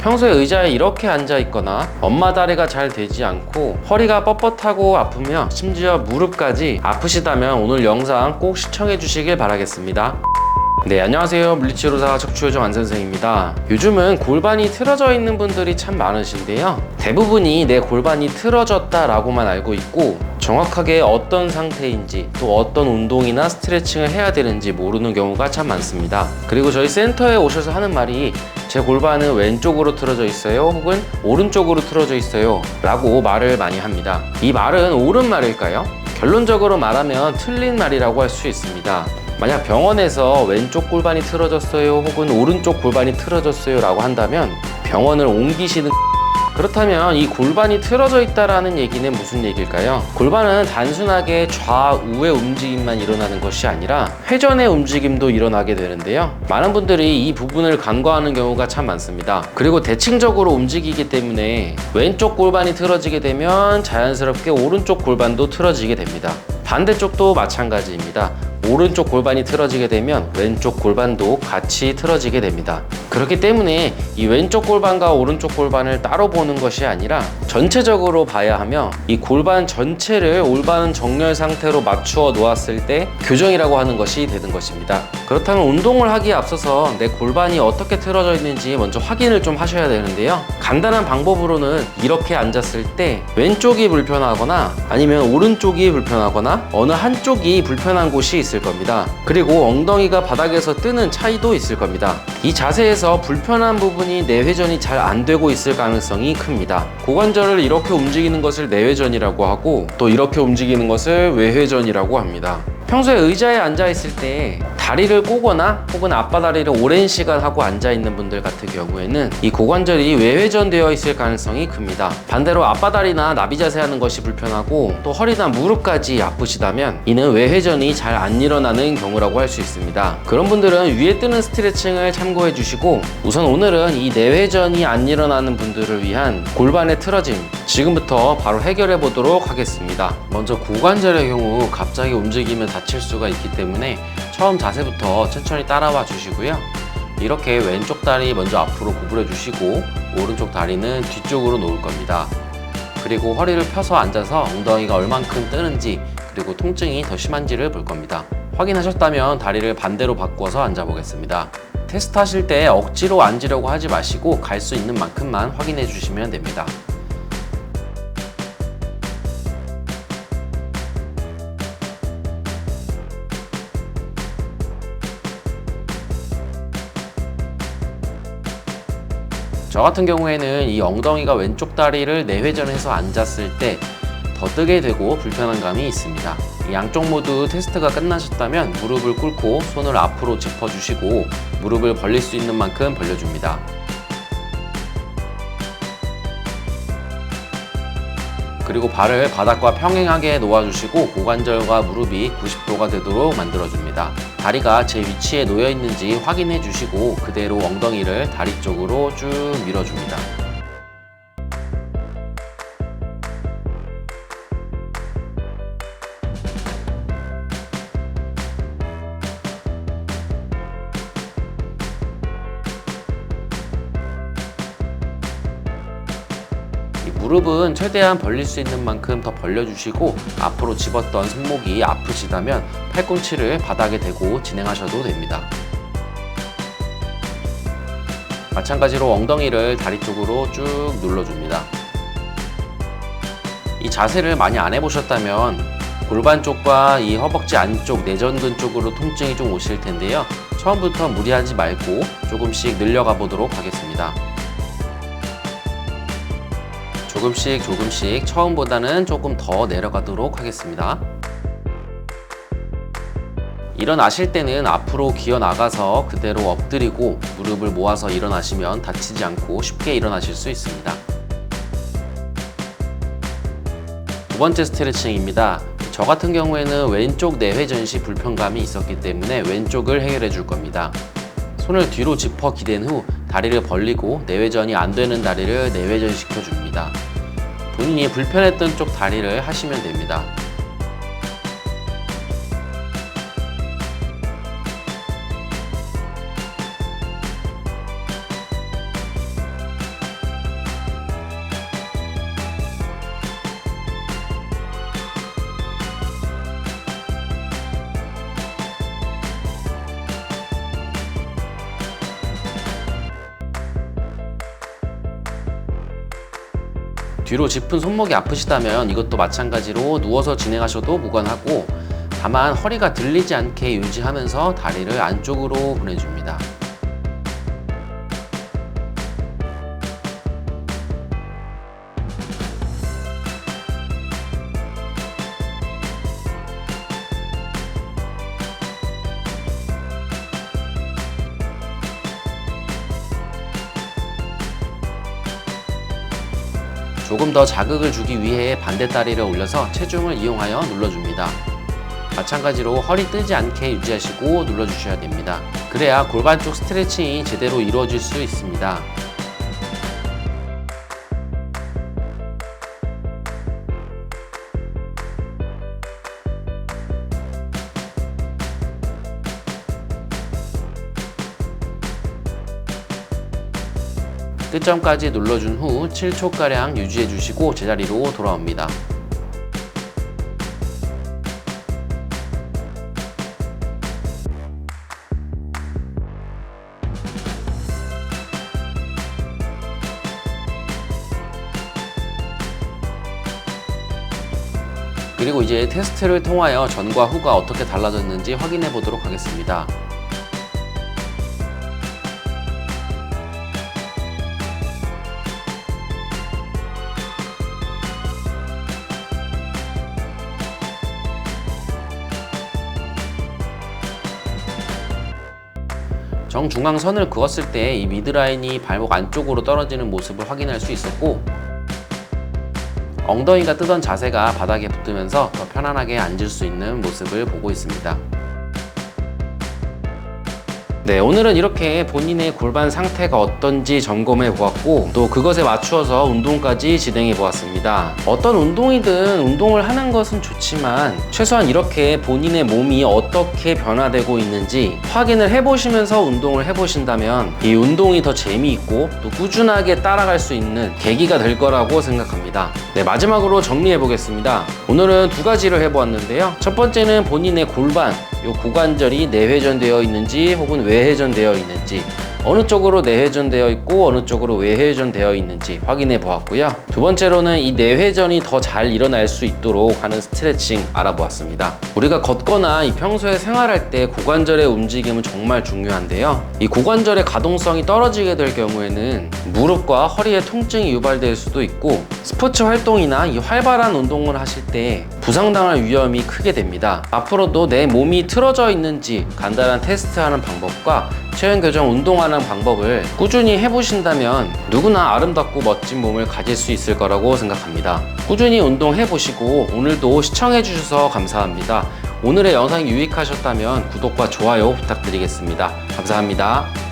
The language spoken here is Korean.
평소에 의자에 이렇게 앉아 있거나 엄마 다리가 잘 되지 않고 허리가 뻣뻣하고 아프며 심지어 무릎까지 아프시다면 오늘 영상 꼭 시청해 주시길 바라겠습니다. 네, 안녕하세요. 물리치료사 척추요정 안선생입니다. 요즘은 골반이 틀어져 있는 분들이 참 많으신데요. 대부분이 내 골반이 틀어졌다 라고만 알고 있고 정확하게 어떤 상태인지 또 어떤 운동이나 스트레칭을 해야 되는지 모르는 경우가 참 많습니다. 그리고 저희 센터에 오셔서 하는 말이 제 골반은 왼쪽으로 틀어져 있어요 혹은 오른쪽으로 틀어져 있어요 라고 말을 많이 합니다. 이 말은 옳은 말일까요? 결론적으로 말하면 틀린 말이라고 할 수 있습니다. 만약 병원에서 왼쪽 골반이 틀어졌어요 혹은 오른쪽 골반이 틀어졌어요 라고 한다면 병원을 옮기시는 그렇다면 이 골반이 틀어져 있다라는 얘기는 무슨 얘기일까요? 골반은 단순하게 좌우의 움직임만 일어나는 것이 아니라 회전의 움직임도 일어나게 되는데요. 많은 분들이 이 부분을 간과하는 경우가 참 많습니다. 그리고 대칭적으로 움직이기 때문에 왼쪽 골반이 틀어지게 되면 자연스럽게 오른쪽 골반도 틀어지게 됩니다. 반대쪽도 마찬가지입니다. 오른쪽 골반이 틀어지게 되면 왼쪽 골반도 같이 틀어지게 됩니다. 그렇기 때문에 이 왼쪽 골반과 오른쪽 골반을 따로 보는 것이 아니라 전체적으로 봐야 하며 이 골반 전체를 올바른 정렬 상태로 맞추어 놓았을 때 교정이라고 하는 것이 되는 것입니다. 그렇다면 운동을 하기에 앞서서 내 골반이 어떻게 틀어져 있는지 먼저 확인을 좀 하셔야 되는데요. 간단한 방법으로는 이렇게 앉았을 때 왼쪽이 불편하거나 아니면 오른쪽이 불편하거나 어느 한쪽이 불편한 곳이 있을 겁니다. 그리고 엉덩이가 바닥에서 뜨는 차이도 있을 겁니다. 이 자세에서 불편한 부분이 내회전이 잘 안 되고 있을 가능성이 큽니다. 고관절을 이렇게 움직이는 것을 내회전이라고 하고 또 이렇게 움직이는 것을 외회전이라고 합니다. 평소에 의자에 앉아 있을 때 다리를 꼬거나 혹은 앞바다리를 오랜 시간 하고 앉아 있는 분들 같은 경우에는 이 고관절이 외회전되어 있을 가능성이 큽니다. 반대로 앞바다리나 나비 자세 하는 것이 불편하고 또 허리나 무릎까지 아프시다면 이는 외회전이 잘 안 일어나는 경우라고 할 수 있습니다. 그런 분들은 위에 뜨는 스트레칭을 참고해 주시고 우선 오늘은 이 내회전이 안 일어나는 분들을 위한 골반의 틀어짐 지금부터 바로 해결해 보도록 하겠습니다. 먼저 고관절의 경우 갑자기 움직이면 다칠 수가 있기 때문에 처음 자세부터 천천히 따라와 주시고요. 이렇게 왼쪽 다리 먼저 앞으로 구부려 주시고 오른쪽 다리는 뒤쪽으로 놓을 겁니다. 그리고 허리를 펴서 앉아서 엉덩이가 얼만큼 뜨는지 그리고 통증이 더 심한지를 볼 겁니다. 확인하셨다면 다리를 반대로 바꿔서 앉아 보겠습니다. 테스트 하실 때 억지로 앉으려고 하지 마시고 갈 수 있는 만큼만 확인해 주시면 됩니다. 저 같은 경우에는 이 엉덩이가 왼쪽 다리를 내회전해서 앉았을 때 더 뜨게 되고 불편한 감이 있습니다. 이 양쪽 모두 테스트가 끝나셨다면 무릎을 꿇고 손을 앞으로 짚어주시고 무릎을 벌릴 수 있는 만큼 벌려줍니다. 그리고 발을 바닥과 평행하게 놓아주시고 고관절과 무릎이 90도가 되도록 만들어줍니다. 다리가 제 위치에 놓여 있는지 확인해 주시고 그대로 엉덩이를 다리 쪽으로 쭉 밀어줍니다. 무릎은 최대한 벌릴 수 있는 만큼 더 벌려주시고 앞으로 집었던 손목이 아프시다면 팔꿈치를 바닥에 대고 진행하셔도 됩니다. 마찬가지로 엉덩이를 다리 쪽으로 쭉 눌러줍니다. 이 자세를 많이 안 해보셨다면 골반 쪽과 이 허벅지 안쪽 내전근 쪽으로 통증이 좀 오실 텐데요. 처음부터 무리하지 말고 조금씩 늘려가 보도록 하겠습니다. 조금씩 조금씩 처음보다는 조금 더 내려가도록 하겠습니다. 일어나실 때는 앞으로 기어 나가서 그대로 엎드리고 무릎을 모아서 일어나시면 다치지 않고 쉽게 일어나실 수 있습니다. 두 번째 스트레칭입니다. 저 같은 경우에는 왼쪽 내회전 시 불편감이 있었기 때문에 왼쪽을 해결해 줄 겁니다. 손을 뒤로 짚어 기댄 후 다리를 벌리고 내회전이 안 되는 다리를 내회전 시켜줍니다. 본인이 불편했던 쪽 다리를 하시면 됩니다. 뒤로 짚은 손목이 아프시다면 이것도 마찬가지로 누워서 진행하셔도 무관하고 다만 허리가 들리지 않게 유지하면서 다리를 안쪽으로 보내줍니다. 조금 더 자극을 주기 위해 반대 다리를 올려서 체중을 이용하여 눌러줍니다. 마찬가지로 허리 뜨지 않게 유지하시고 눌러주셔야 됩니다. 그래야 골반 쪽 스트레칭이 제대로 이루어질 수 있습니다. 끝점까지 눌러준 후 7초가량 유지해 주시고 제자리로 돌아옵니다. 그리고 이제 테스트를 통하여 전과 후가 어떻게 달라졌는지 확인해 보도록 하겠습니다. 정중앙선을 그었을 때 이 미드라인이 발목 안쪽으로 떨어지는 모습을 확인할 수 있었고 엉덩이가 뜨던 자세가 바닥에 붙으면서 더 편안하게 앉을 수 있는 모습을 보고 있습니다. 네, 오늘은 이렇게 본인의 골반 상태가 어떤지 점검해 보았고 또 그것에 맞추어서 운동까지 진행해 보았습니다. 어떤 운동이든 운동을 하는 것은 좋지만 최소한 이렇게 본인의 몸이 어떻게 변화되고 있는지 확인을 해 보시면서 운동을 해 보신다면 이 운동이 더 재미있고 또 꾸준하게 따라갈 수 있는 계기가 될 거라고 생각합니다. 네, 마지막으로 정리해 보겠습니다. 오늘은 두 가지를 해 보았는데요. 첫 번째는 본인의 골반 요 고관절이 내회전되어 있는지 혹은 외회전되어 있는지 어느 쪽으로 내회전되어 있고 어느 쪽으로 외회전되어 있는지 확인해 보았고요. 두 번째로는 이 내회전이 더 잘 일어날 수 있도록 하는 스트레칭 알아보았습니다. 우리가 걷거나 이 평소에 생활할 때 고관절의 움직임은 정말 중요한데요. 이 고관절의 가동성이 떨어지게 될 경우에는 무릎과 허리에 통증이 유발될 수도 있고 스포츠 활동이나 이 활발한 운동을 하실 때 부상당할 위험이 크게 됩니다. 앞으로도 내 몸이 틀어져 있는지 간단한 테스트하는 방법과 체형 교정 운동 하는 방법을 꾸준히 해보신다면 누구나 아름답고 멋진 몸을 가질 수 있을 거라고 생각합니다. 꾸준히 운동해 보시고 오늘도 시청해 주셔서 감사합니다. 오늘의 영상이 유익하셨다면 구독과 좋아요 부탁드리겠습니다. 감사합니다.